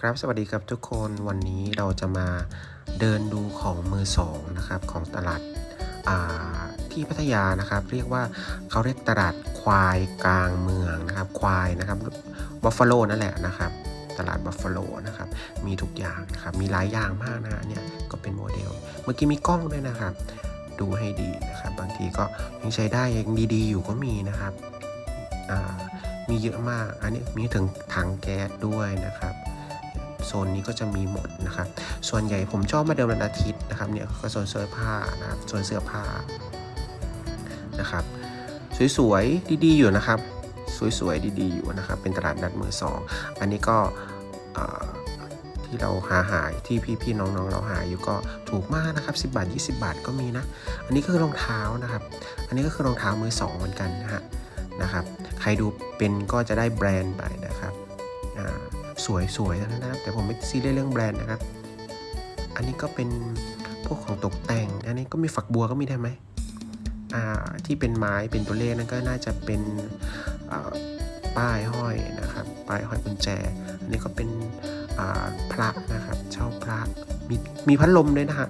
ครับสวัสดีครับทุกคนวันนี้เราจะมาเดินดูของมือสองนะครับของตลาดาที่พัทยานะครับ เรียกว่าเขาเรียกตลาดควายกลางเมืองนะครับ ควายนะครับบัฟฟาโลนั่นแหละนะครับ ตลาดบัฟฟาโลนะครับ มีทุกอย่างนะครับ มีหลายอย่างมากนะเนี่ยก็เป็นโมเดล เมื่อกี้มีกล้องด้วยนะครับ ดูให้ดีนะครับ บางทีก็ยังใช้ได้ยังดีๆ อยู่ก็มีนะครับมีเยอะมากอันนี้มีถึงถังแก๊สด้วยนะครับ ซนนี้ก็จะมีหมดนะครับ ส่วนใหญ่ผมชอบมาเดินวันอาทิตย์นะครับเนี่ยก็โซนเสื้อผ้านะครับโซนเสื้อผ้านะครับสวยๆดีๆอยู่นะครับ สวยๆดีๆอยู่นะครับ เป็นตลาดนัดมือสองอันนี้ก็ที่เราหาหายที่พี่ๆน้องๆเราหาอยู่ก็ถูกมากนะครับ 10 บาท 20 บาทก็มีนะ อันนี้ก็คือรองเท้านะครับ อันนี้ก็คือรองเท้ามือสองเหมือนกันนะฮะนะครับ ใครดูเป็นก็จะได้แบรนด์ไปนะครับอ่า สวยๆนะครับ แต่ผมไม่ซีเรียสเรื่องแบรนด์นะครับ อันนี้ก็เป็นพวกของตกแต่ง อันนี้ก็มีฝักบัวก็มีได้ไหมอ่าที่เป็นไม้เป็นตัวเลขนั่นก็น่าจะเป็นป้ายห้อยนะครับป้ายห้อยกุญแจ อันนี้ก็เป็นพระนะครับเช่าพระมีมีพัดลมด้วยนะฮะ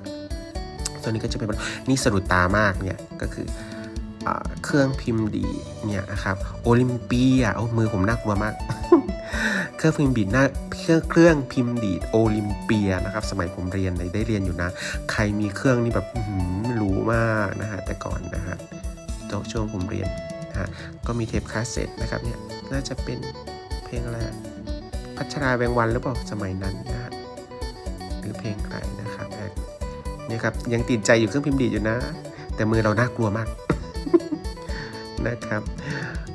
ตัวนี้ก็จะเป็นนี่สะดุดตามากเนี่ยก็คืออเครื่องพิมพ์ดีเนี่ยนะครับโอลิมปียโอ้มือผมน่ากลัวมาก รื่องพิมพ์ดีดหน้าเครื่องเครื่องพิมพ์ดีดโอลิมเปียนะครับ สมัยผมเรียนได้เรียนอยู่นะ ใครมีเครื่องนี่แบบหือรู้มากนะฮะแต่ก่อนนะฮะตอนช่วงผมเรียนนะฮะก็มีเทปคาสเซ็ตนะครับเนี่ยน่าจะเป็นเพลงอะไรพัชราแวงวันหรือเปล่าสมัยนั้นนะฮะหรือเพลงใครนะครับแอบเนี่ยครับยังติดใจอยู่เครื่องพิมพ์ดีดอยู่นะ แต่มือเราน่ากลัวมากนะครับ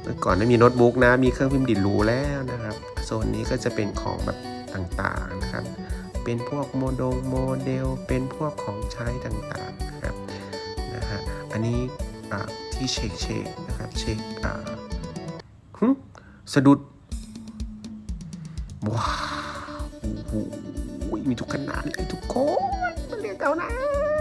เมื่ก่อนไม่มีโน้ตบุ๊กนะ มีเครื่องพิมพ์ดีดรู้แล้วนะครับ โซนนี้ก็จะเป็นของแบบต่างๆนะครับ เป็นพวกโมดงโมเดล เป็นพวกของใช้ต่างๆนะครับนะฮะ อันนี้ที่เช็คเช็คนะครับเช็คอ่าหึสะดุด ว้าวโอ้โหมีทุกขนาดเลยทุกคนมาเรียกเอานะ